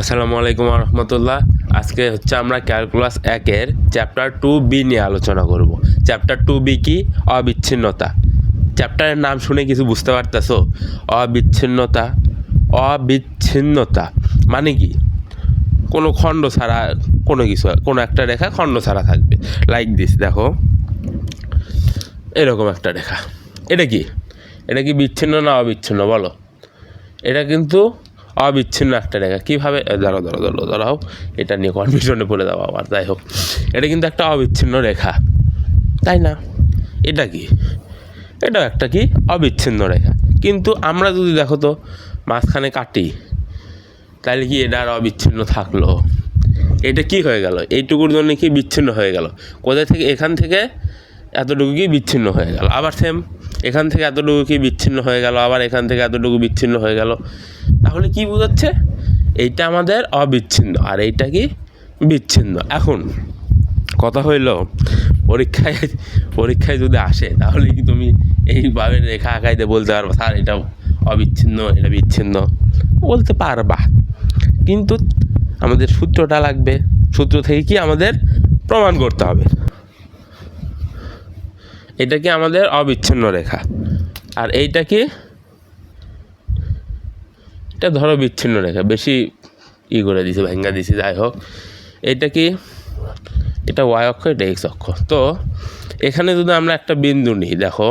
আসসালামু আলাইকুম রহমতুল্লাহ। আজকে হচ্ছে আমরা ক্যালকুলাস একের চ্যাপ্টার টু বি নিয়ে আলোচনা করব। চ্যাপ্টার টু বি কি? অবিচ্ছিন্নতা। চ্যাপ্টারের নাম শুনে কিছু বুঝতে পারতেছো? অবিচ্ছিন্নতা। অবিচ্ছিন্নতা মানে কি? কোনো খণ্ড ছাড়া কোনো কিছু, কোনো একটা রেখা খণ্ড ছাড়া থাকবে। লাইক দিস দেখো। এরকম একটা রেখা। এটা কি? এটা কি বিচ্ছিন্ন না অবিচ্ছিন্ন? বলো। এটা কিন্তু অবিচ্ছিন্ন একটা রেখা। কীভাবে? দাঁড়াও দাঁড়াও দাঁড়াও দাঁড়াও। এটা নিয়ে কনফিউশনে পড়ে দেওয়া আবার, যাই হোক। এটা কিন্তু একটা অবিচ্ছিন্ন রেখা। তাই না? এটা কি? এটা একটা কি? অবিচ্ছিন্ন রেখা। কিন্তু আমরা যদি দেখো তো, মাঝখানে কাটি, তাহলে কি এটা আর অবিচ্ছিন্ন থাকল? এটা কি হয়ে গেল? এইটুকুর জন্য কি বিচ্ছিন্ন হয়ে গেল? কোথায় থেকে? এখান থেকে এতটুকু কি বিচ্ছিন্ন হয়ে গেল? আবার সেম এখান থেকে এতটুকু কি বিচ্ছিন্ন হয়ে গেল? আবার এখান থেকে এতটুকু বিচ্ছিন্ন হয়ে গেল? তাহলে কি বোঝাচ্ছে? এইটা আমাদের অবিচ্ছিন্ন, আর এইটা কি বিচ্ছিন্ন? এখন কথা হইল, পরীক্ষায় পরীক্ষায় যদি আসে, তাহলে কি তুমি এইভাবে রেখা আঁকাইতে বলতে পারবা, স্যার, এটা অবিচ্ছিন্ন, এটা বিচ্ছিন্ন? বলতে পারবা। কিন্তু আমাদের সূত্রটা লাগবে। সূত্র থেকে কি আমাদের প্রমাণ করতে হবে? এটা কি আমাদের অবিচ্ছিন্ন রেখা? আর এইটা কি? এটা ধরো বিচ্ছিন্ন রেখা, বেশি ই করে দিছে, ভেঙ্গা দিছি, যাই হোক। এটা কি? এটা ওয়াই অক্ষ, এটা এক্স অক্ষ। তো এখানে যদি আমরা একটা বিন্দু নিই, দেখো,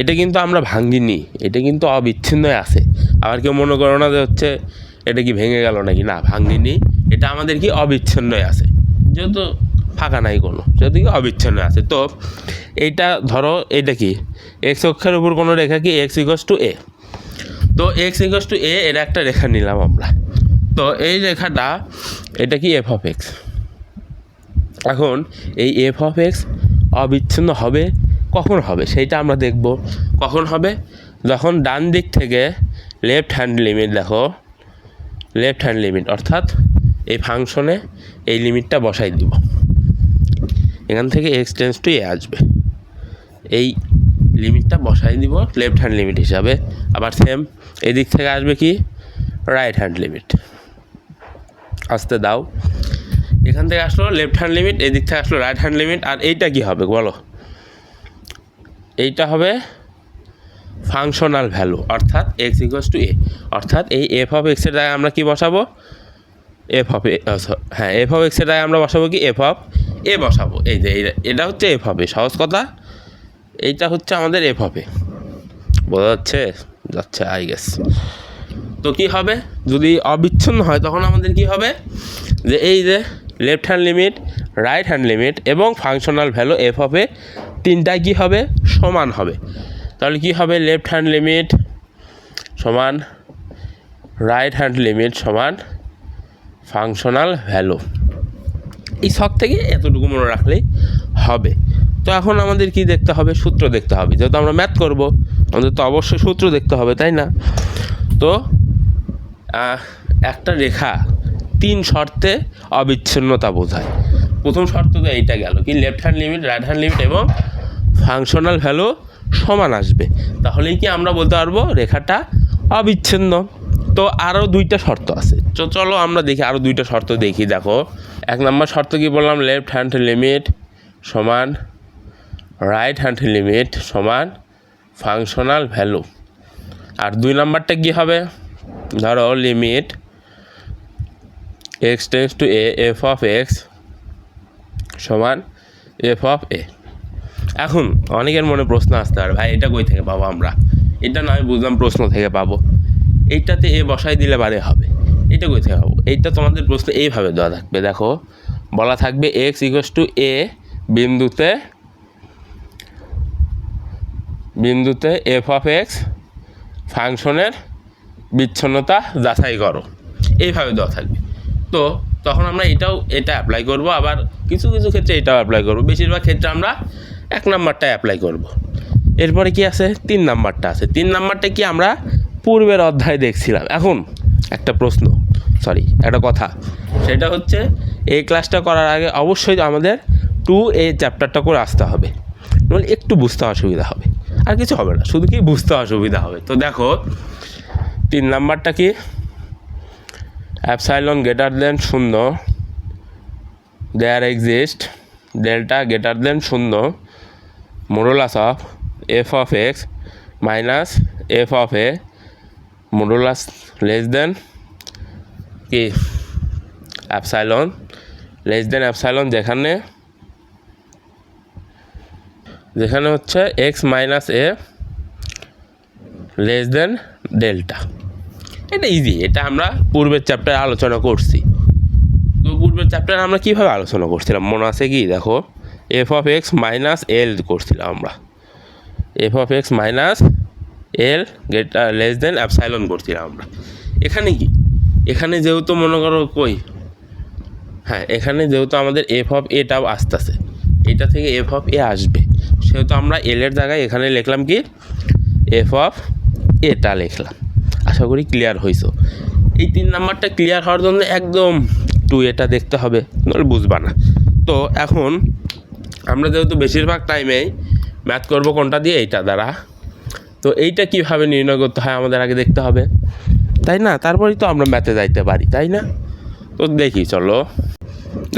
এটা কিন্তু আমরা ভাঙ্গিনি, এটা কিন্তু অবিচ্ছিন্নই আছে। আবার কেউ মনে করো না যে হচ্ছে এটা কি ভেঙে গেল নাকি? না, ভাঙ্গিনি, এটা আমাদের কি অবিচ্ছিন্নই আছে। যেহেতু ফাঁকা নাই কোনো। কি অবিচ্ছিন্ন আছে। তো এইটা ধরো এটা কি? এক্স অক্ষের উপর কোনো রেখা কি? এক্স ইকস টু এ তো এক্স ইকস টু এ এটা একটা রেখা নিলাম আমরা। তো এই রেখাটা, এটা কি এফ অফ এক্স এখন এই এফ অফ এক্স অবিচ্ছিন্ন হবে, কখন হবে? সেইটা আমরা দেখব। কখন হবে? যখন ডান দিক থেকে লেফট হ্যান্ড লিমিট দেখো। লেফট হ্যান্ড লিমিট অর্থাৎ এই ফাংশনে এই লিমিটটা বসাই দিব। এখান থেকে এক্স টেন্স টু এ আসবে। এই লিমিটটা বসাই দিব লেফট হ্যান্ড লিমিট হিসাবে। আবার সেম এদিক থেকে আসবে কি? রাইট হ্যান্ড লিমিট আসতে দাও। এখান থেকে আসলো লেফট হ্যান্ড লিমিট এদিক থেকে আসলো রাইট হ্যান্ড লিমিট আর এইটা কি হবে বলো? এইটা হবে ফাংশনাল ভ্যালু অর্থাৎ এক্স ইকুয়ালস টু এ অর্থাৎ এই এফ অফ এক্সের জায়গায় আমরা কি বসাবো? এফ অফ হ্যাঁ এফ অফ এক্সের জায়গায় আমরা বসাবো কি? এফ অফ এ বসাবো। এই যে এটা হচ্ছে এফ এ সহজ কথা। এইটা হচ্ছে আমাদের এফ এ বোঝা যাচ্ছে? যাচ্ছে আই গেস তো কি হবে? যদি অবিচ্ছিন্ন হয়, তখন আমাদের কি হবে? যে এই যে left hand limit right hand limit এবং ফাংশনাল ভ্যালু এফ হবে তিনটাই কী হবে? সমান হবে। তাহলে কি হবে? লেফট হ্যান্ড লিমিট সমান রাইট হ্যান্ড লিমিট সমান ফাংশনাল ভ্যালু এই শখ থেকে এতটুকু মনে রাখলেই হবে। তো এখন আমাদের কি দেখতে হবে? সূত্র দেখতে হবে। যেহেতু আমরা ম্যাথ করব, আমাদের তো অবশ্যই সূত্র দেখতে হবে, তাই না? তো একটা রেখা তিন শর্তে অবিচ্ছিন্নতা বোঝায়। প্রথম শর্ত তো এইটা গেল কি left hand limit right hand limit এবং ফাংশনাল ভ্যালু সমান আসবে। তাহলেই কি আমরা বলতে পারব, রেখাটা অবিচ্ছিন্ন। তো আরও দুইটা শর্ত আছে। চলো আমরা দেখি আরও দুইটা শর্ত দেখি, দেখো। এক নম্বর শর্ত কি বললাম? লেফট হ্যান্ড লিমিট সমান রাইট হ্যান্ড লিমিট সমান ফাংশনাল ভ্যালু আর দুই নাম্বারটা কী হবে? ধরো limit x tends to a f of x সমান এফ অফ এ এখন অনেকের মনে প্রশ্ন আসতে পারে, ভাই, এটা কই থেকে পাবো আমরা? এটা না আমি বুঝলাম প্রশ্ন থেকে পাবো। এইটাতে এ বসাই দিলে বারে হবে। এটা কই থেকে পাবো? এইটা তোমাদের প্রশ্ন এইভাবে দেওয়া থাকবে, দেখো। বলা থাকবে এক্স ইকোয়াস টু এ বিন্দুতে বিন্দুতে এফ অফ এক্স ফাংশনের বিচ্ছিন্নতা যাচাই করো। এইভাবে দেওয়া থাকবে। তো তখন আমরা এটাও, এটা অ্যাপ্লাই করব, আবার কিছু কিছু ক্ষেত্রে এটাও অ্যাপ্লাই করব। বেশিরভাগ ক্ষেত্রে আমরা এক নাম্বারটা অ্যাপ্লাই করব। এরপরে কি আছে? তিন নাম্বারটা আছে। তিন নাম্বারটা কি আমরা পূর্বের অধ্যায়ে দেখছিলাম। এখন একটা প্রশ্ন সরি একটা কথা। সেটা হচ্ছে, এই ক্লাসটা করার আগে অবশ্যই আমাদের টু এই চ্যাপ্টারটা করে আসতে হবে। নইলে একটু বুঝতে অসুবিধা হবে। আর কিছু হবে না, শুধু কি বুঝতে অসুবিধা হবে? তো দেখো, তিন নাম্বারটা কি? অ্যাপসাইলন গ্রেটার দেন শূন্য there exist delta greater than শূন্য modulus of f of x minus f of a modulus less than কি? অ্যাপসাইলন লেস দেন অ্যাপসাইলন যেখানে যেখানে হচ্ছে x minus a less than delta এটা ইজি এটা আমরা পূর্বের চ্যাপ্টারে আলোচনা করছি। তো পূর্বের চ্যাপ্টারে আমরা কীভাবে আলোচনা করছিলাম? মনে আছে কি? দেখো F of X minus L করছিলাম আমরা। F of X minus L greater less than epsilon করছিলাম আমরা। এখানে কি? এখানে যেহেতু মনে করো কই? হ্যাঁ এখানে যেহেতু আমাদের এফ অফ এটাও আসতেছে, এটা থেকে এফ অফ এ আসবে। সেহেতু আমরা এলের জায়গায় এখানে লিখলাম কি? এফ অফ এটা লিখলাম। আশা করি ক্লিয়ার হয়েছো এই তিন নাম্বারটা ক্লিয়ার হওয়ার জন্য একদম টু এটা দেখতে হবে, নাহলে বুঝবা না। তো এখন আমরা যেহেতু বেশিরভাগ টাইমেই ম্যাথ করব কোনটা দিয়ে? এইটা দ্বারা। তো এইটা কীভাবে নির্ণয় করতে হয় আমাদের আগে দেখতে হবে। তাই না? তারপরেই তো আমরা ম্যাথে যাইতে পারি, তাই না? তো দেখি, চলো।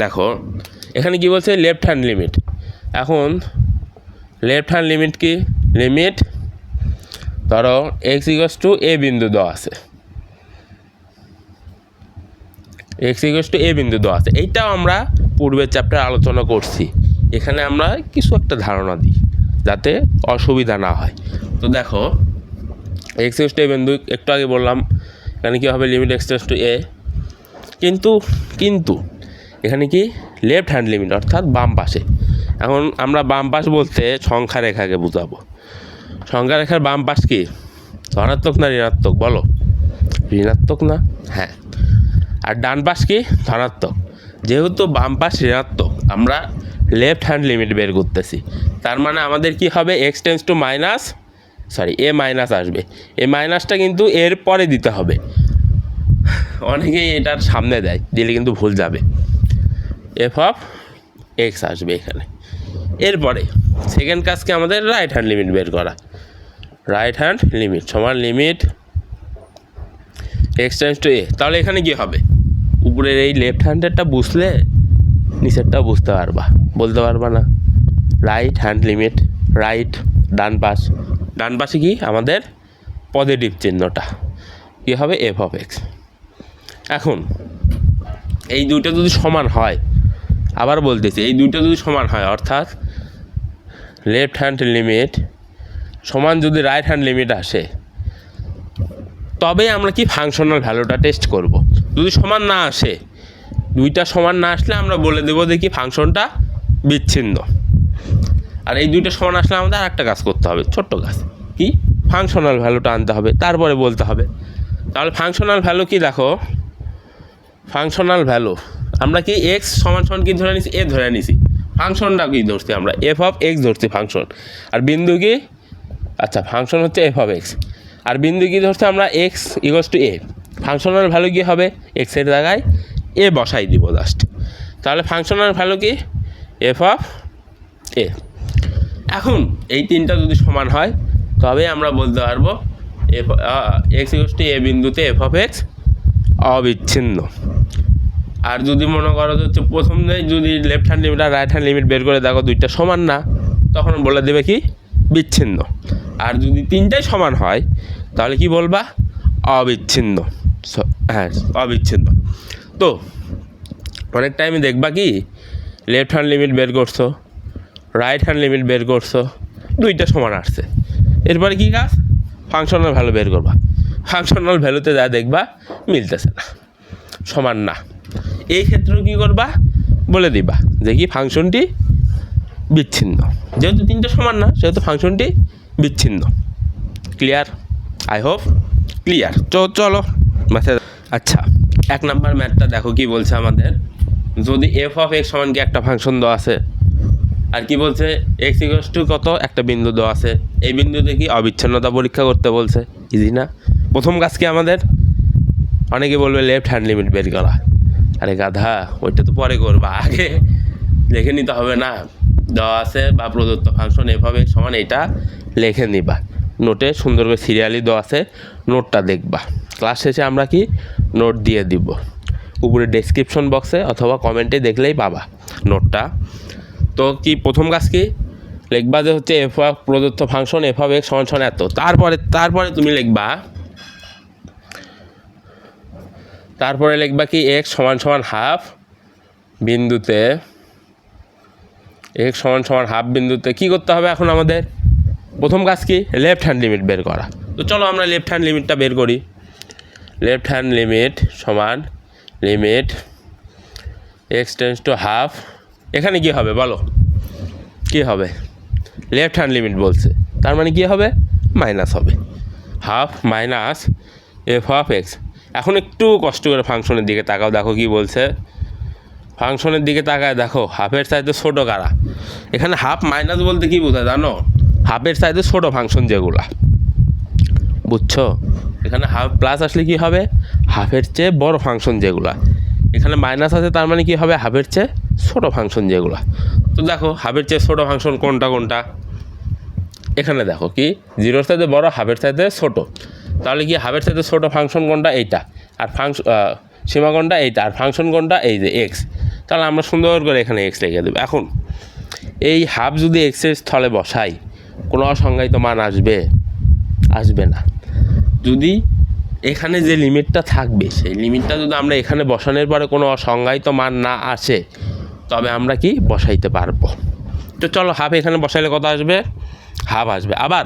দেখো, এখানে কি বলছে? লেফট হ্যান্ড লিমিট এখন লেফট হ্যান্ড লিমিট কি? লিমিট ধরো এক্স ইকোয়াস টু এ বিন্দু দেওয়া আছে। এক্স ইকোয়াস টু এ বিন্দু দেওয়া আছে। এইটাও আমরা পূর্বের চ্যাপ্টার আলোচনা করছি। এখানে আমরা কিছু একটা ধারণা দিই। যাতে অসুবিধা না হয়। তো দেখো এক্স ইকোয়াস টু এ বিন্দু, একটু আগে বললাম, এখানে কী হবে? লিমিট এক্স টু এ কিন্তু কিন্তু, এখানে কি? লেফট হ্যান্ড লিমিট অর্থাৎ বাম পাশে। এখন আমরা বাম পাশ বলতে সংখ্যা রেখাকে বুঝাবো। সংখ্যা রেখার বাম পাশ কি? ধনাত্মক না ঋণাত্মক? বলো। ঋণাত্মক না? হ্যাঁ। আর ডান পাশ কি? ধনাত্মক। যেহেতু বাম পাশ ঋণাত্মক, আমরা লেফট হ্যান্ড লিমিট বের করতেছি। তার মানে আমাদের কি হবে? X tends to minus sorry a minus আসবে। এ মাইনাসটা কিন্তু এর পরে দিতে হবে। অনেকেই এটার সামনে দেয়, দিলে কিন্তু ভুল যাবে। এফ অফ এক্স আসবে এখানে। এরপরে সেকেন্ড কাজকে আমাদের রাইট হ্যান্ড লিমিট বের করা। রাইট হ্যান্ড লিমিট সমান লিমিট এক্স টু এ তাহলে এখানে কী হবে? উপরের এই লেফট হ্যান্ডেরটা বুঝলে নিচেরটাও বুঝতে পারবা। বলতে পারবা না। রাইট হ্যান্ড লিমিট রাইট ডান পাশ। ডান পাশে কি? আমাদের পজিটিভ চিহ্নটা। কী হবে? এফ অফ এক্স এখন, এই দুটো যদি সমান হয়, আবার বলতেছি, এই দুটো যদি সমান হয়, অর্থাৎ লেফট হ্যান্ড লিমিট সমান যদি রাইট হ্যান্ড লিমিট আসে তবে আমরা কি ফাংশনাল ভ্যালুটা টেস্ট করব। যদি সমান না আসে দুইটা সমান না আসলে আমরা বলে দেবো দেখি ফাংশনটা বিচ্ছিন্ন। আর এই দুইটা সমান আসলে আমাদের আরেকটা কাজ করতে হবে, ছোট্ট কাজ। কি? ফাংশনাল ভ্যালুটা আনতে হবে, তারপরে বলতে হবে। তাহলে ফাংশনাল ভ্যালু কি দেখো? ফাংশনাল ভ্যালু আমরা কি এক্স সমান সমান কি ধরে নিছি? এ ধরে নিছি। ফাংশনটা কি ধরছি আমরা? এফ অফ এক্স ধরছি ফাংশন আর বিন্দু কি? আচ্ছা ফাংশন হচ্ছে এফ অফ এক্স আর বিন্দু কি ধরছি আমরা? X equals to a functional value কি হবে? এক্সের জায়গায় এ বসাই দিব জাস্ট তাহলে ফাংশনাল ভ্যালু কি? এফ অফ এ এখন এই তিনটা যদি সমান হয়, তবে আমরা বলতে পারব এফ এক্স টু এ বিন্দুতে এফ অফ এক্স অবিচ্ছিন্ন। আর যদি মনে করো হচ্ছে প্রথম যদি লেফট হ্যান্ড লিমিট আর রাইট হ্যান্ড লিমিট বের করে দেখো দুইটা সমান না, তখন বলে দেবে কি? বিচ্ছিন্ন। আর যদি তিনটাই সমান হয়, তাহলে কি বলবা? অবিচ্ছিন্ন। হ্যাঁ অবিচ্ছিন্ন। তো অনেক টাইমে দেখবা কি? লেফট হ্যান্ড লিমিট বের করছ রাইট হ্যান্ড লিমিট বের করছ, দুইটা সমান আসছে। এরপরে কি কাজ? ফাংশনাল ভ্যালু বের করবা। ফাংশনাল ভ্যালুতে যা দেখবা, মিলতেছে না। সমান না। এই ক্ষেত্রেও কী করবা? বলে দিবা যে কি ফাংশনটি বিচ্ছিন্ন। যেহেতু তিনটে সমান না, সেহেতু ফাংশনটি বিচ্ছিন্ন। ক্লিয়ার আই হোপ ক্লিয়ার চলো ম্যাথে আচ্ছা এক নাম্বার ম্যাথটা দেখো কি বলছে আমাদের। যদি এফ অফ এক্স সমান কি একটা ফাংশন দেওয়া আছে? আর কি বলছে? এক্স ইকোয়াস টু কত? একটা বিন্দু দেওয়া আছে। এই বিন্দুতে কি অবিচ্ছিন্নতা পরীক্ষা করতে বলছে? ইজি না? প্রথম কাজ কি আমাদের? অনেকে বলবে লেফট হ্যান্ড লিমিট বের করা। আরে গাধা, ওইটা তো পরে করবা। আগে লিখে নিতে হবে না। দেওয়া আছে বা প্রদত্ত ফাংশন এভাবে সমান এটা লিখে নিবা। নোটে সুন্দর করে সিরিয়ালি দেওয়া আছে। নোটটা দেখবা। ক্লাস শেষে আমরা কি? নোট দিয়ে দিব। উপরে ডেসক্রিপশন বক্সে অথবা কমেন্টে দেখলেই পাবা নোটটা। তো কি, প্রথম কাজ কি? লিখবা যে হচ্ছে এফ অফ প্রদত্ত ফাংশন এফ অফ এক্স সমান এত। তারপরে তারপরে তুমি লিখবা, তারপরে লিখবা কি এক্স সমান সমান হাফ বিন্দুতে এক্স সমান সমান হাফ বিন্দুতে কী করতে হবে এখন আমাদের? প্রথম কাজ কি লেফট হ্যান্ড লিমিট বের করা। তো চলো আমরা লেফট হ্যান্ড লিমিটটা বের করি। লেফট হ্যান্ড লিমিট সমান limit x tends to half এখানে কি হবে বলো? কি হবে? লেফট হ্যান্ড লিমিট বলছে। তার মানে কি হবে? মাইনাস হবে। Half minus f half x এখন একটু কষ্ট করে ফাংশনের দিকে তাকাও, দেখো কি বলছে। ফাংশনের দিকে তাকায় দেখো হাফের সাইজে ছোটো কারা? এখানে হাফ মাইনাস বলতে কি বোঝায় জানো? হাফের সাইজে ছোটো ফাংশন যেগুলা। বুঝছ? এখানে হাফ প্লাস আসলে কি হবে? হাফের চেয়ে বড় ফাংশন যেগুলা। এখানে মাইনাস আছে, তার মানে কি হবে? হাফের চেয়ে ছোটো ফাংশন যেগুলা। তো দেখো হাফের চেয়ে ছোটো ফাংশন কোনটা কোনটা? এখানে দেখো কি? জিরোর সাথে বড় হাফের সাথে ছোটো। তাহলে কি হাফের সাথে ছোটো ফাংশন কোনটা? এইটা। আর ফাংশন সীমা কোনটা? এইটা। আর ফাংশন কোনটা? এই যে এক্স তাহলে আমরা সুন্দর করে এখানে এক্স লিখে দেবো। এখন, এই হাফ যদি এক্সের স্থলে বসাই, কোনো অসংজ্ঞায়িত মান আসবে? আসবে না। যদি এখানে যে লিমিটটা থাকবে, সেই লিমিটটা যদি আমরা এখানে বসানোর পরে কোনো অসংজ্ঞায়িত মান না আসে, তবে আমরা কি বসাইতে পারব? তো চলো হাফ এখানে বসাইলে কত আসবে? হাফ আসবে। আবার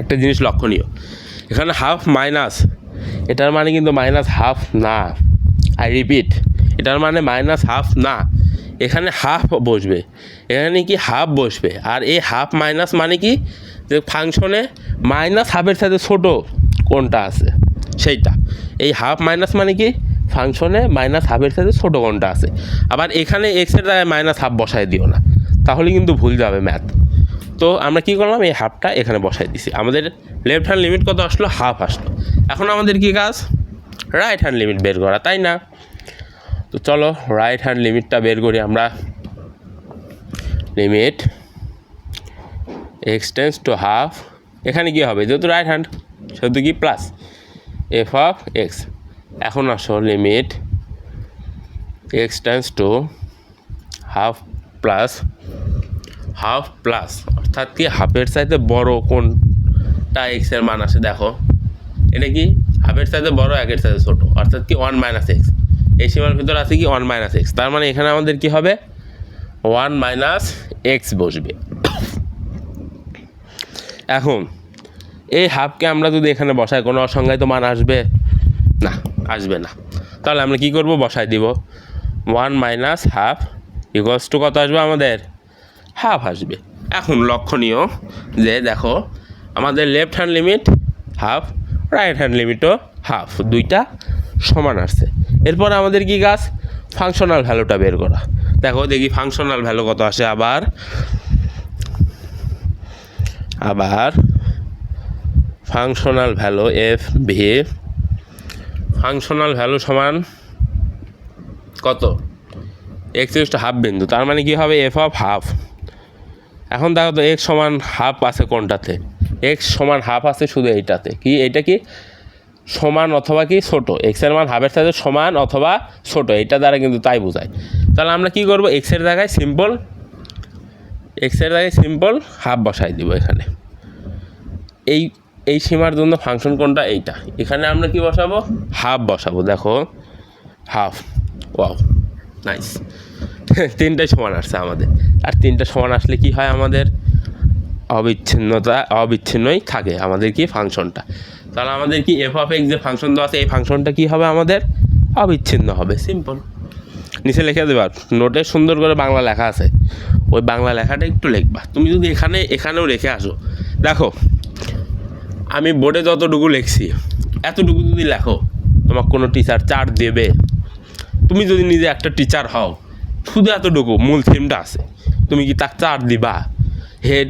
একটা জিনিস লক্ষণীয়, এখানে হাফ মাইনাস এটার মানে কিন্তু মাইনাস হাফ না। আই রিপিট এটার মানে মাইনাস হাফ না। এখানে হাফ বসবে, এখানে কি হাফ বসবে? আর এই হাফ মাইনাস মানে কি? যে ফাংশনে মাইনাস হাফের সাথে ছোট। কোনটা আছে? সেইটা। এই হাফ মাইনাস মানে কি? ফাংশনে মাইনাস হাফের সাথে ছোটো কোনটা আছে? আবার এখানে এক্সের জায়গায় মাইনাস হাফ বসায় দিও না। তাহলে কিন্তু ভুল যাবে ম্যাথ তো আমরা কী করলাম? এই হাফটা এখানে বসাই দিছি। আমাদের লেফট হ্যান্ড লিমিট কত আসলো? হাফ আসলো। এখন আমাদের কি কাজ? রাইট হ্যান্ড লিমিট বের করা, তাই না? তো চলো রাইট হ্যান্ড লিমিটটা বের করি আমরা। লিমিট এক্সটেন্স টু হাফ এখানে কি হবে? যেহেতু রাইট হ্যান্ড সেহেতু কি প্লাস এফ অফ এক্স এখন আসো limit x tends to half plus half plus অর্থাৎ কি হাফের চাইতে বড় কোনটা এক্সের মান আসে দেখো। এটা কি হাফের চাইতে বড় একের চাইতে ছোটো? অর্থাৎ কি ওয়ান মাইনাস এক্স এই সীমার ভিতর আছে কি ওয়ান মাইনাস এক্স তার মানে এখানে আমাদের কি হবে? ওয়ান মাইনাস এক্স বসবে। এখন এই হাফকে আমরা যদি এখানে বসাই, কোনো অসংজ্ঞায়িত মান আসবে? না আসবে না। তাহলে আমরা কি করব? বসাই দিব। One minus half equals to কত আসবে আমাদের? হাফ আসবে। এখন লক্ষণীয় যে দেখো, আমাদের left hand limit half right hand লিমিটও half দুইটা সমান আসছে। এরপর আমাদের কি কাজ? ফাংশনাল ভ্যালুটা বের করা। দেখো, দেখি ফাংশনাল ভ্যালু কত আসে আবার? আবার functional value f V functional value সমান কত? এক্স ইস হাফ বিন্দু। তার মানে কি হবে? F of half. এখন দেখো তো এক্স সমান হাফ আছে কোনটাতে? এক্স সমান হাফ আছে শুধু এইটাতে। কি? এইটা কি? সমান অথবা কি? ছোট। এক্সের মান হাফের সাথে সমান অথবা ছোট। এইটা দ্বারা কিন্তু তাই বোঝায়। তাহলে আমরা কি করব? এক্সের জায়গায় সিম্পল এক্সের জায়গায় সিম্পল হাফ বসাই দিব এখানে। এই এই সীমার জন্য ফাংশন কোনটা? এইটা। এখানে আমরা কি বসাবো? হাফ বসাবো। দেখো। হাফ ওয়াও নাইস তিনটাই সমান আসছে আমাদের। আর তিনটা সমান আসলে কি হয় আমাদের? অবিচ্ছিন্নতা, অবিচ্ছিন্নই থাকে আমাদের কি ফাংশনটা। তাহলে আমাদের কি এফ অফ এক্স যে ফাংশন দেওয়া আছে, এই ফাংশনটা কি হবে আমাদের? অবিচ্ছিন্ন হবে। সিম্পল নিচে লিখে দেবা। নোটে সুন্দর করে বাংলা লেখা আছে। ওই বাংলা লেখাটা একটু লিখবা। তুমি যদি এখানে, এখানেও রেখে আসো। দেখো আমি বোর্ডে যতটুকু লিখছি, এতটুকু যদি লেখো তোমার কোনো টিচার চার দেবে। তুমি যদি নিজে একটা টিচার হও, শুধু এতটুকু, মূল থিমটা আছে। তুমি কি তাক চার দিবা? হেড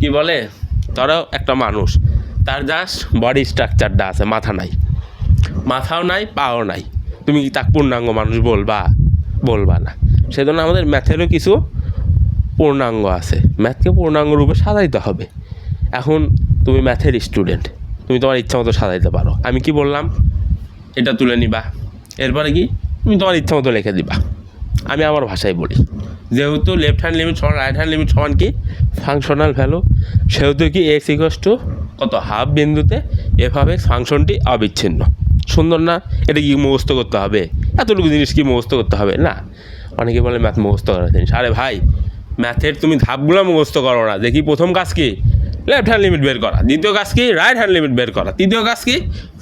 কি বলে? তারাও একটা মানুষ, তার জাস্ট বডি স্ট্রাকচারটা আছে, মাথা নাই। মাথাও নাই, পাও নাই। তুমি কি তাক পূর্ণাঙ্গ মানুষ বলবা? বলবা না। সেজন্য আমাদের ম্যাথেরও কিছু পূর্ণাঙ্গ আছে। ম্যাথকে পূর্ণাঙ্গ রূপে সাজাইতে হবে। এখন তুমি ম্যাথের স্টুডেন্ট তুমি তোমার ইচ্ছা মতো সাজাইতে পারো। আমি কি বললাম? এটা তুলে নিবা। এরপরে কি? তুমি তোমার ইচ্ছা মতো লিখে দিবা। আমি আমার ভাষায় বলি। যেহেতু লেফট হ্যান্ড লিমিট সমান রাইট হ্যান্ড লিমিট সমান কি? ফাংশনাল ভ্যালু সেহেতু কি এক্স ইকোয়াস টু কত? হাফ বিন্দুতে এক্স ফাংশনটি অবিচ্ছিন্ন। সুন্দর না? এটা কি মুখস্থ করতে হবে? এতটুকু জিনিস কি মুখস্থ করতে হবে? না। অনেকে বলে ম্যাথ মুখস্থ করার জিনিস। আরে ভাই ম্যাথের তুমি ধাপগুলো মুখস্থ করো না। দেখি প্রথম কাজ কি? লেফট হ্যান্ড লিমিট বের করা। দ্বিতীয় কাজ কি? রাইট হ্যান্ড লিমিট বের করা। তৃতীয় কাজ কি?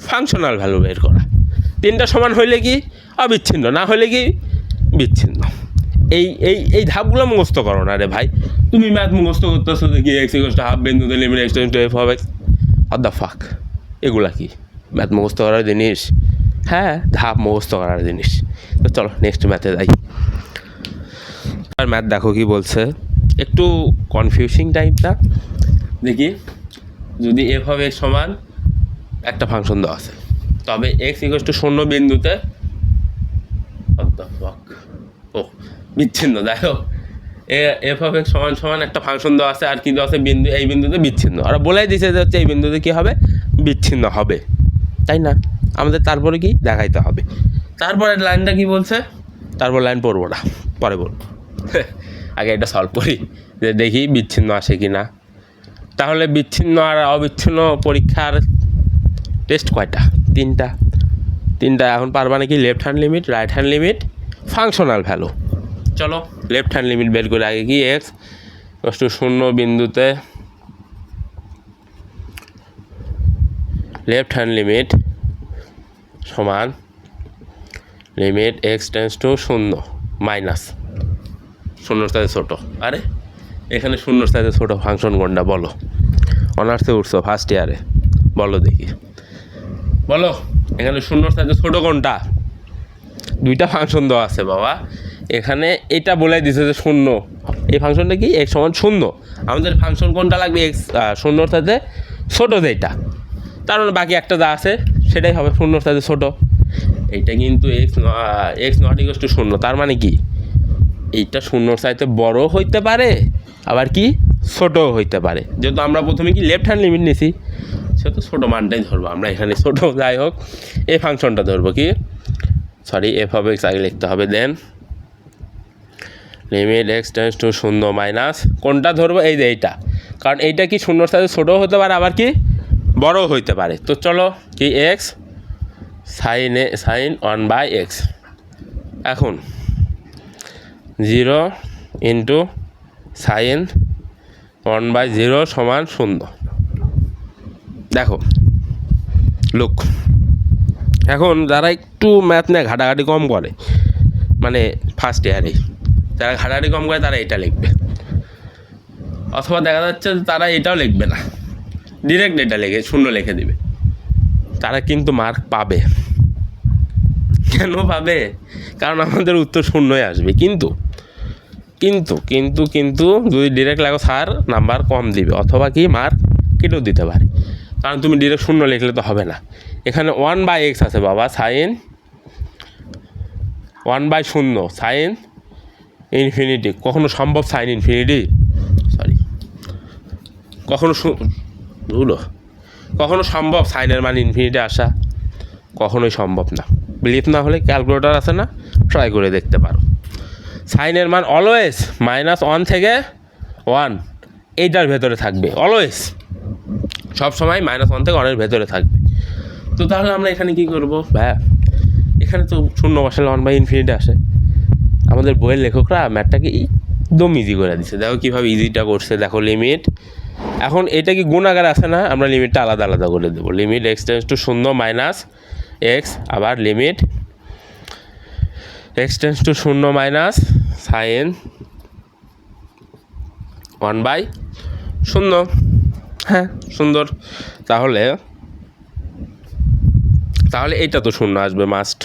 ফাংশনাল ভ্যালু বের করা। তিনটা সমান হইলে কি? অবিচ্ছিন্ন। না হলে কি? বিচ্ছিন্ন। এই এই এই ধাপগুলো মুখস্থ করো না রে ভাই। তুমি ম্যাথ মুখস্থ করতেছো দেখি এক্স ইকোয়াস টু হাফ বিন্দুতে লিমিট এক্স টু এফ হবে আর দ্য ফাক এগুলা কি? ম্যাথ মুখস্থ করার জিনিস? হ্যাঁ ধাপ মুখস্থ করার জিনিস। তো চলো নেক্সট ম্যাথে যাই। আর ম্যাথ দেখো কি বলছে। একটু কনফিউজিং টাইপটা দেখি, যদি এফ সমান একটা ফাংশন দেওয়া আছে। তবে এক্স ইকোয়াস টু শূন্য বিন্দুতে? ও, বিচ্ছিন্ন দেখো এ এফ অফ এক্স সমান সমান একটা ফাংশন দেওয়া আছে, আর কি দেওয়া আছে? বিন্দু, এই বিন্দুতে বিচ্ছিন্ন। ওরা বলেই দিছে যে হচ্ছে এই বিন্দুতে কী হবে? বিচ্ছিন্ন হবে। তাই না? আমাদের তারপরে কি? দেখাইতে হবে। তারপরে লাইনটা কি বলছে? তারপর লাইন পড়ব না। পরে বলব। আগে এটা সলভ করি, যে দেখি বিচ্ছিন্ন আসে কি না তাহলে বিচ্ছিন্ন আর অবিচ্ছিন্ন পরীক্ষার টেস্ট কয়টা? তিনটা। তিনটা, এখন পারবা নাকি left hand limit right hand limit functional value চলো লেফট হ্যান্ড লিমিট বের করে আগে কি এক্স টু শূন্য বিন্দুতে। লেফট হ্যান্ড লিমিট সমান লিমিট এক্স টেন্স টু শূন্য মাইনাস শূন্যর সাথে ছোটো। আরে, এখানে শূন্যর সাথে ছোটো ফাংশন কোনটা বলো? অনার্সে উঠছো ফার্স্ট ইয়ারে বলো দেখি। বলো, এখানে শূন্যর সাথে ছোটো কোনটা? দুইটা ফাংশন দেওয়া আছে বাবা। এখানে এটা বলে দিছে যে শূন্য। এই ফাংশনটা কি? এক্স সমান শূন্য। আমাদের ফাংশন কোনটা লাগবে? এক্স শূন্যর সাথে ছোটো যেটা। তার মানে বাকি একটা যা আছে, সেটাই হবে শূন্যর সাথে ছোটো। এইটা কিন্তু এক্স এক্স নট টু শূন্য। তার মানে কি? এইটা শূন্যর চাইতে বড় হইতে পারে, আবার কি? ছোটও হইতে পারে। যেহেতু আমরা প্রথমে কি লেফট হ্যান্ড লিমিট নিছি, সেহেতু ছোটো মানটাই ধরবো। আমরা এখানে ছোটো, যাই হোক এই ফাংশনটা ধরবো কি? সরি এফ হবে এক্স আগে লিখতে হবে then limit x tends to শূন্য মাইনাস কোনটা ধরবো? এই যে এইটা। কারণ এইটা কি শূন্যর সাথে ছোটো হতে পারে, আবার কি? বড়ও হইতে পারে। তো চলো, কি x sine A sine one by x এখন zero into sine one by zero সমান শূন্য। দেখো, লুক। এখন যারা একটু ম্যাথ নিয়ে ঘাটাঘাটি কম করে মানে ফার্স্ট ইয়ারে যারা ঘাটাঘাটি কম করে তারা এটা লিখবে। অথবা দেখা যাচ্ছে তারা এটাও লিখবে না। ডিরেক্ট এটা লিখে, শূন্য লিখে দিবে। তারা কিন্তু মার্ক পাবে। কেন পাবে? কারণ আমাদের উত্তর শূন্যই আসবে। কিন্তু কিন্তু কিন্তু কিন্তু যদি ডিরেক্ট লাগো স্যার নাম্বার কম দিবে। অথবা কি মার্ক কেটেও দিতে পারে। কারণ তুমি ডিরেক্ট শূন্য লিখলে তো হবে না। এখানে ওয়ান বাই এক্স আছে বাবা সাইন ওয়ান বাই শূন্য সাইন ইনফিনিটি কখনো সম্ভব সাইন ইনফিনিটি সরি কখনো কখনো সম্ভব সাইনের মান ইনফিনিটি আসা? কখনোই সম্ভব না। বিলিভ না হলে ক্যালকুলেটর আছে না ট্রাই করে দেখতে পারো। সাইনের মান অলওয়েজ মাইনাস ওয়ান থেকে ওয়ান এইটার ভেতরে থাকবে অলওয়েজ সব সময় মাইনাস ওয়ান থেকে ওয়ানের ভেতরে থাকবে। তো তাহলে আমরা এখানে কি করব? ভাই এখানে তো শূন্য বসালে ওয়ান বাই ইনফিনিটি আসে। আমাদের বইয়ের লেখকরা ম্যাথটাকে একদম ইজি করে দিচ্ছে দেখো কীভাবে ইজিটা করছে, দেখো লিমিট এখন এটা কি গুণাগার আছে না, আমরা লিমিটটা আলাদা আলাদা করে দেবো। লিমিট এক্স টেন্স টু শূন্য মাইনাস এক্স আবার লিমিট এক্স টেন্স টু শূন্য মাইনাস সাইন ওয়ান বাই শূন্য। হ্যাঁ সুন্দর। তাহলে তাহলে এইটা তো শূন্য আসবে মাস্ট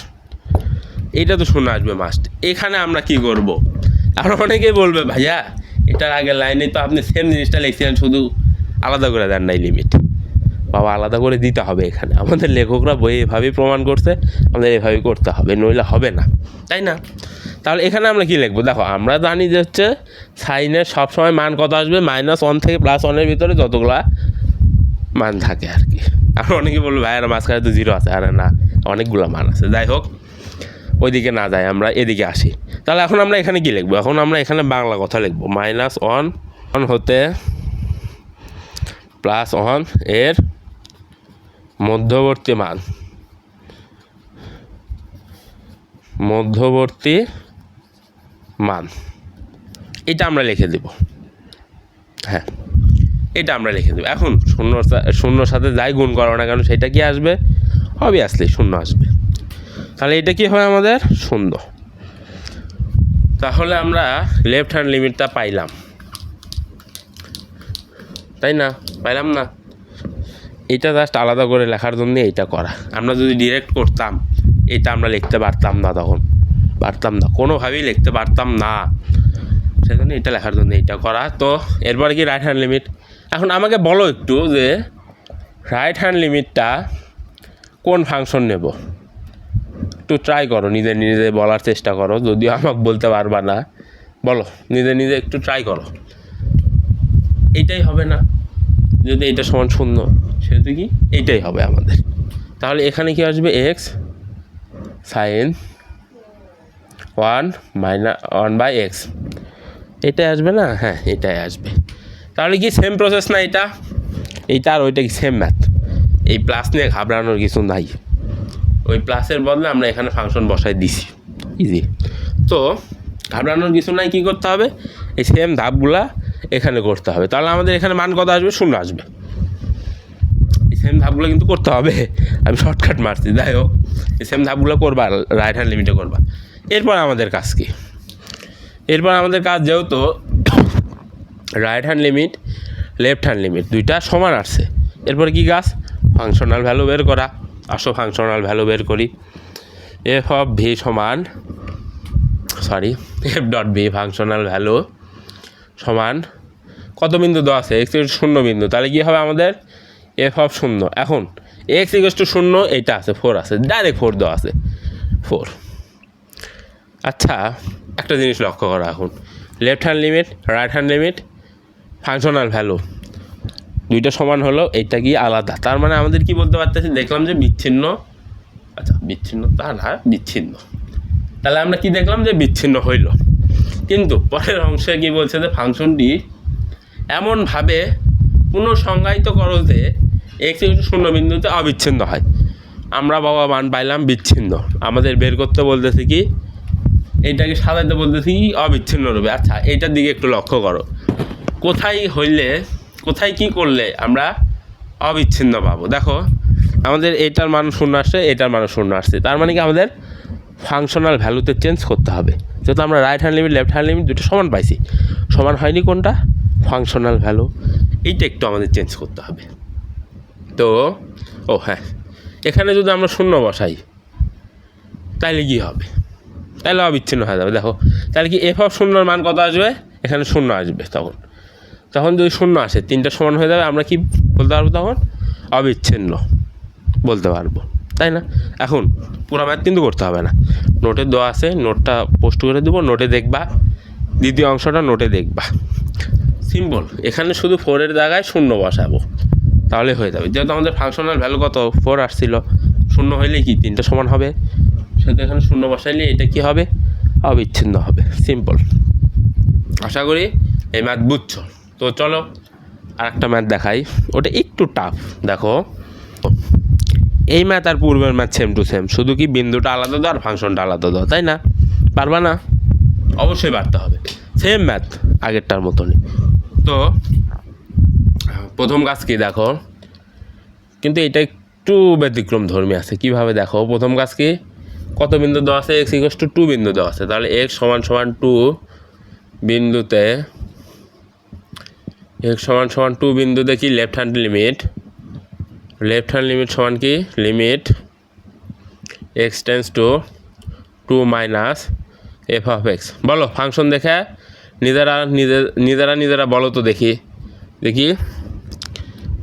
এইটা তো শূন্য আসবে মাস্ট এখানে আমরা কি করব? আর অনেকেই বলবে, ভাইয়া, এটার আগের লাইনে তো আপনি সেম জিনিসটা লিখছিলেন, শুধু আলাদা করে দেন নাই লিমিট বাবা আলাদা করে দিতে হবে এখানে। আমাদের লেখকরা বই এভাবেই প্রমাণ করছে, আমাদের এভাবেই করতে হবে, নইলে হবে না। তাই না? তাহলে এখানে আমরা কি লিখব? দেখো, আমরা জানি যে হচ্ছে সাইনের সবসময় মান কত আসবে? মাইনাস ওয়ান থেকে প্লাস ওয়ানের ভিতরে যতগুলা মান থাকে আর কি। আর অনেকে বলব, ভাই আর মাঝখানে তো জিরো আছে। আরে না, অনেকগুলো মান আছে। যাই হোক, ওইদিকে না যাই, আমরা এদিকে আসি। তাহলে এখন আমরা এখানে কি লিখব? এখন আমরা এখানে বাংলা কথা লিখব। মাইনাস ওয়ান ওয়ান হতে প্লাস ওয়ানের মধ্যবর্তী মান। মধ্যবর্তী মান। এটা আমরা লিখে দেব। হ্যাঁ এটা আমরা লিখে দেবো। এখন শূন্য শূন্যর সাথে যাই গুণ করো না কেন, সেটা কি আসবে? অবভিয়াসলি শূন্য আসবে। তাহলে এটা কি হয় আমাদের? শূন্য। তাহলে আমরা লেফট হ্যান্ড লিমিটটা পাইলাম। তাই না? পাইলাম না? এটা জাস্ট আলাদা করে লেখার জন্য এইটা করা। আমরা যদি ডিরেক্ট করতাম, এটা আমরা লিখতে পারতাম না তখন। পারতাম না, কোনোভাবেই লিখতে পারতাম না। সেজন্য এটা লেখার জন্য এইটা করা। তো এরপরে কি রাইট হ্যান্ড লিমিট এখন আমাকে বলো একটু যে রাইট হ্যান্ড লিমিটটা কোন ফাংশন নেব? একটু ট্রাই করো, নিজে নিজে বলার চেষ্টা করো, যদিও আমাকে বলতে পারবা না। বলো, নিজে নিজে একটু ট্রাই করো। এইটাই হবে না, যদি এটা সমান শূন্য। সেহেতু কি? এইটাই হবে আমাদের। তাহলে এখানে কি আসবে? X sine one minus one by x এটাই আসবে না? হ্যাঁ এটাই আসবে। তাহলে কি সেম প্রসেস না এটা? এইটা আর ওইটা কি সেম ম্যাথ এই প্লাস নিয়ে ঘাবড়ানোর কিছু নাই। ওই প্লাসের বদলে আমরা এখানে ফাংশন বসাই দিছি। ইজি তো ঘাবড়ানোর কিছু নাই কী করতে হবে? এই সেম ধাপগুলা এখানে করতে হবে। তাহলে আমাদের এখানে মান কত আসবে? শূন্য আসবে। সেম ধাপগুলো কিন্তু করতে হবে। আমি শর্টকাট মারছি, যাই হোক। সেম ধাপগুলো করবা রাইট হ্যান্ড লিমিটে করবা। এরপর আমাদের কাজ কি? এরপর আমাদের কাজ যেহেতু right hand limit left hand limit দুইটা সমান আসছে। এরপর কি কাজ? ফাংশনাল ভ্যালু বের করা। আসো ফাংশনাল ভ্যালু বের করি। এফ অফ ভি সমান sorry f dot V functional value সমান, কত বিন্দু দেওয়া আছে? এক্স শূন্য বিন্দু। তাহলে কী হবে আমাদের? এফ অফ শূন্য। এখন এক্স ইকোয়াস টু শূন্য, এইটা আছে ফোর আছে ডাইরেক্ট ফোর দেওয়া আছে ফোর আচ্ছা একটা জিনিস লক্ষ্য করা এখন। Left hand limit right hand limit functional value দুইটা সমান হলো এইটা কি আলাদা। তার মানে আমাদের কি বলতে পারতেছি? দেখলাম যে বিচ্ছিন্ন। আচ্ছা বিচ্ছিন্ন তা না, বিচ্ছিন্ন। তাহলে আমরা কি দেখলাম যে বিচ্ছিন্ন হইল? কিন্তু পরের অংশে কি বলছে যে ফাংশনটি এমনভাবে পুনঃসংজ্ঞায়িত করো যে এক্স শূন্য বিন্দুতে অবিচ্ছিন্ন হয়। আমরা বাবা মান পাইলাম বিচ্ছিন্ন। আমাদের বের করতে বলতেছি কি এইটাকে সাজাইতে বলতেছি কি, অবিচ্ছিন্ন রূপে। আচ্ছা এইটার দিকে একটু লক্ষ্য করো। কোথায় হইলে, কোথায় কি করলে আমরা অবিচ্ছিন্ন পাবো? দেখো, আমাদের এটার মান শূন্য আসছে, এটার মান শূন্য আসছে। তার মানে কি আমাদের ফাংশনাল ভ্যালুতে চেঞ্জ করতে হবে। যেহেতু আমরা right hand limit left hand limit দুটো সমান পাইছি। সমান হয়নি কোনটা? ফাংশনাল ভ্যালু এইটা একটু আমাদের চেঞ্জ করতে হবে। তো, ও হ্যাঁ এখানে যদি আমরা শূন্য বসাই তাহলে কী হবে? তাহলে অবিচ্ছিন্ন হয়ে যাবে। দেখো তাহলে কি এফ অফ শূন্যর মান কত আসবে? এখানে শূন্য আসবে তখন। তখন যদি শূন্য আসে, তিনটা সমান হয়ে যাবে, আমরা কি বলতে পারব তখন? অবিচ্ছিন্ন বলতে পারব। তাই না? এখন, পুরো ম্যাথ কিন্তু করতে হবে না। নোটে দেওয়া আছে, নোটটা পোস্ট করে দেবো, নোটে দেখবা। দ্বিতীয় অংশটা নোটে দেখবা। সিম্পল এখানে শুধু ফোরের জায়গায় শূন্য বসাবো। তাহলে হয়ে যাবে। যেহেতু আমাদের ফাংশনাল ভ্যালু কত? ফোর আসছিল। শূন্য হইলে কি তিনটা সমান হবে? সেহেতু এখানে শূন্য বসাইলে এটা কি হবে? অবিচ্ছিন্ন হবে। সিম্পল আশা করি এই ম্যাথ বুঝছ। তো চলো আর একটা ম্যাথ দেখাই। ওটা একটু টাফ দেখো। এই ম্যাথ আর পূর্বের ম্যাথ সেম টু সেম শুধু কি বিন্দুটা আলাদা দাও আর ফাংশনটা আলাদা দাও তাই না? পারবা না? অবশ্যই পারতে হবে। সেম ম্যাথ আগেরটার মতনই। তো প্রথম কাজ কি দেখো? কিন্তু এটা একটু ব্যতিক্রম ধর্মী আছে, কীভাবে দেখো? প্রথম কাজ কি? কত বিন্দু দেওয়া আছে? এক্স ইকোয়াস টু টু বিন্দু দেওয়া আছে। তাহলে এক্স সমান সমান টু বিন্দুতে এক্স সমান সমান টু বিন্দুতে কি? Left hand limit left hand limit সমান কি? Limit x tends to two minus f of x বলো ফাংশন দেখে নিজেরা, নিজে, নিজেরা নিজেরা বলো তো দেখি। দেখি।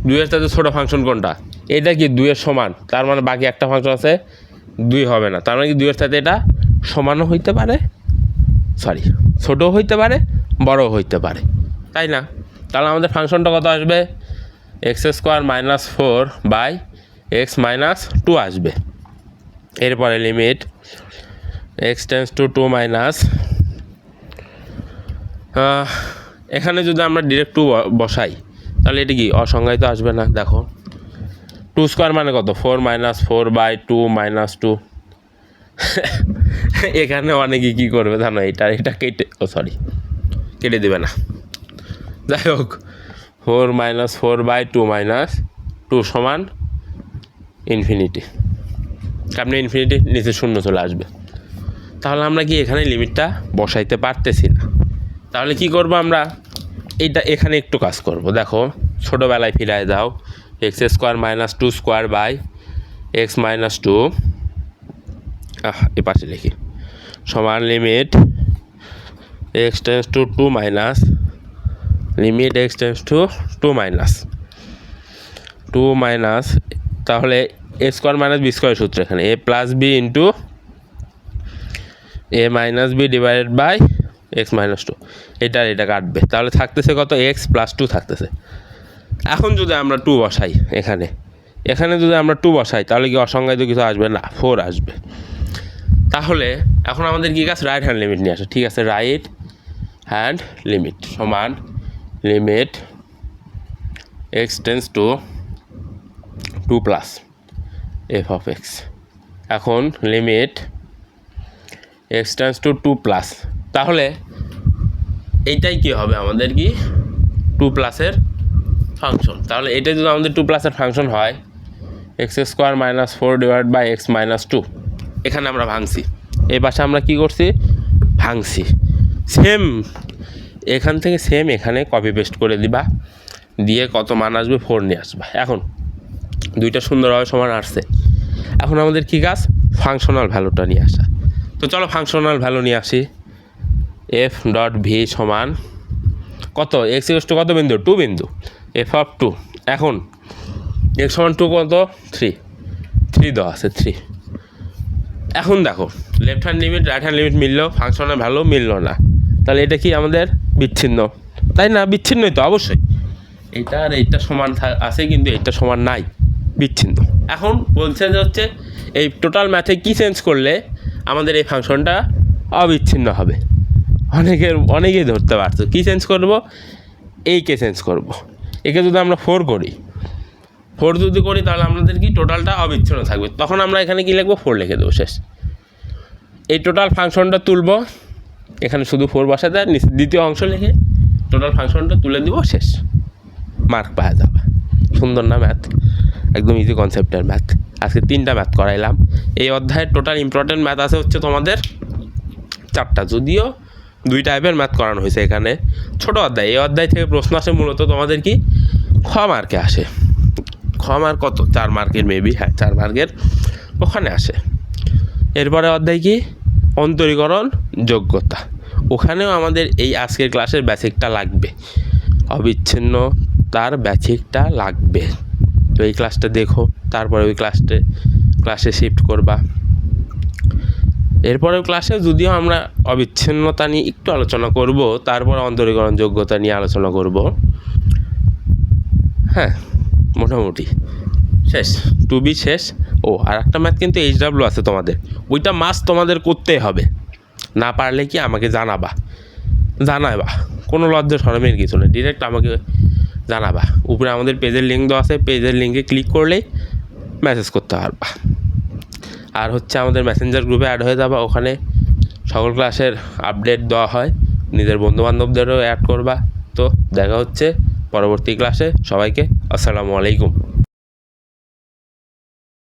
দুইয়ের সাথে ছোটো ফাংশন কোনটা? এটা কি দুইয়ের সমান? তার মানে বাকি একটা ফাংশন আছে, দুই হবে না। তার মানে কি দুইয়ের সাথে এটা সমানও হইতে পারে? সরি ছোটও হইতে পারে, বড়ও হইতে পারে। তাই না? তাহলে আমাদের ফাংশনটা কত আসবে? X square minus four by x minus two আসবে। এরপরে limit x tends to two minus এখানে যদি আমরা ডিরেক্ট টু বসাই তাহলে এটা কি? অসংজ্ঞায়িত আসবে না? দেখো। টু স্কোয়ার মানে কত? Four minus four by two minus two এখানে অনেকে কী করবে জানো? এটা এটা কেটে, ও সরি কেটে দেবে না। যাই হোক four minus four by two minus two সমান ইনফিনিটি আপনি ইনফিনিটি নিচে শূন্য চলে আসবে। তাহলে আমরা কি এখানে লিমিটটা বসাইতে পারতেছি না? তাহলে কি করব আমরা? এইটা এখানে একটু কাজ করব। দেখো, ছোটোবেলায় ফিরায় দাও। X square minus two square by x minus two এ পাশে লিখি। সমান limit x tends to two minus limit x tends to two minus two minus তাহলে a square minus b square সূত্র এখানে। A plus b into a minus b divided by x minus two. এটা এটা কাটবে। তাহলে থাকতেছে কত? X plus two থাকতেছে। এখন যদি আমরা টু বসাই এখানে এখানে যদি আমরা টু বসাই, তাহলে কি অসংজ্ঞায়িত কিছু আসবে? না, ফোর আসবে। তাহলে এখন আমাদের কী কাজ? রাইট হ্যান্ড লিমিট নিয়ে আসে। ঠিক আছে রাইট হ্যান্ড লিমিট সমান limit x tends to two plus f of x এখন limit x tends to two plus তাহলে এইটাই কি হবে আমাদের কি টু প্লাসের ফাংশন তাহলে এটাই যদি আমাদের টু প্লাসের ফাংশন হয় x square minus four divide by x minus two এখানে আমরা ভাঙছি। এই পাশে আমরা কি করছি? ভাঙছি। সেম এখান থেকে সেম এখানে কপি পেস্ট করে দিবা। দিয়ে কত মান আসবে? ফোর নিয়ে আসবা। এখন, দুইটা সুন্দরভাবে সমান আসছে। এখন আমাদের কী কাজ? ফাংশনাল ভ্যালুটা নিয়ে আসা। তো চলো ফাংশনাল ভ্যালু নিয়ে আসি। এফ ডট ভি সমান কত? এক্স ইকস টু কত বিন্দু? টু বিন্দু। এফ অফ টু এখন এক্স সমান টু কত? থ্রি থ্রি দেওয়া আছে থ্রি এখন দেখো left hand limit right hand limit মিললো ফাংশনের ভ্যালু মিললো না। তাহলে এটা কি আমাদের বিচ্ছিন্ন? তাই না? বিচ্ছিন্নই তো, অবশ্যই। এইটা আর এইটা সমান আছে, কিন্তু এইটা সমান নাই। বিচ্ছিন্ন। এখন বলছে যে হচ্ছে, এই টোটাল ম্যাথে কী চেঞ্জ করলে আমাদের এই ফাংশনটা অবিচ্ছিন্ন হবে? অনেকের, অনেকেই ধরতে পারতো। কী চেঞ্জ করব? এইকে চেঞ্জ করব। একে যদি আমরা ফোর করি ফোর যদি করি তাহলে আমাদের কি টোটালটা অবিচ্ছিন্ন থাকবে। তখন আমরা এখানে কি লিখব? ফোর লিখে দেবো, শেষ। এই টোটাল ফাংশনটা তুলবো। এখানে শুধু ফোর বসাতে আর দ্বিতীয় অংশ লিখে টোটাল ফাংশনটা তুলে দিব, শেষ। মার্ক পাওয়া যাবে। সুন্দর না ম্যাথ একদম ইজি কনসেপ্টের ম্যাথ আজকে তিনটা ম্যাথ করাইলাম। এই অধ্যায়ের টোটাল ইম্পর্টেন্ট ম্যাথ আছে হচ্ছে তোমাদের চারটা। যদিও দুই টাইপের ম্যাথ করানো হয়েছে এখানে। ছোট অধ্যায়। এই অধ্যায় থেকে প্রশ্ন আসে মূলত তোমাদের কি? খ মার্কে আসে। খ মার্ক কত? চার মার্কের মেবি হ্যাঁ চার মার্কের ওখানে আসে। এরপরে অধ্যায় কি? অন্তরীকরণ, যোগ্যতা। ওখানেও আমাদের এই আজকের ক্লাসের বেসিকটা লাগবে। অবিচ্ছিন্ন তার বেসিকটা লাগবে। তো এই ক্লাসটা দেখো, তারপরে ওই ক্লাসটা ক্লাসে শিফট করবা। এরপরেও ক্লাসে যদিও আমরা অবিচ্ছিন্নতা নিয়ে একটু আলোচনা করব, তারপর অন্তরীকরণ যোগ্যতা নিয়ে আলোচনা করব। হ্যাঁ মোটামুটি। শেষ। টু বি শেষ। ও, আর একটা ম্যাথ কিন্তু এইচ ডাব্লিউ আছে তোমাদের। ওইটা মাস তোমাদের করতেই হবে। না পারলে কি আমাকে জানাবা? জানাবা। কোনো লজ্জা সরমের কিছু নেই। ডিরেক্ট আমাকে জানাবা। উপরে আমাদের পেজের লিঙ্ক দেওয়া আছে। পেজের লিঙ্কে ক্লিক করলেই মেসেজ করতে পারবা। আর হচ্ছে আমাদের মেসেঞ্জার গ্রুপে অ্যাড হয়ে যাবা। ওখানে সকল ক্লাসের আপডেট দেওয়া হয়। নিজের বন্ধুবান্ধবদেরও অ্যাড করবা। তো দেখা হচ্ছে পরবর্তী ক্লাসে সবাইকে আসসালামু আলাইকুম।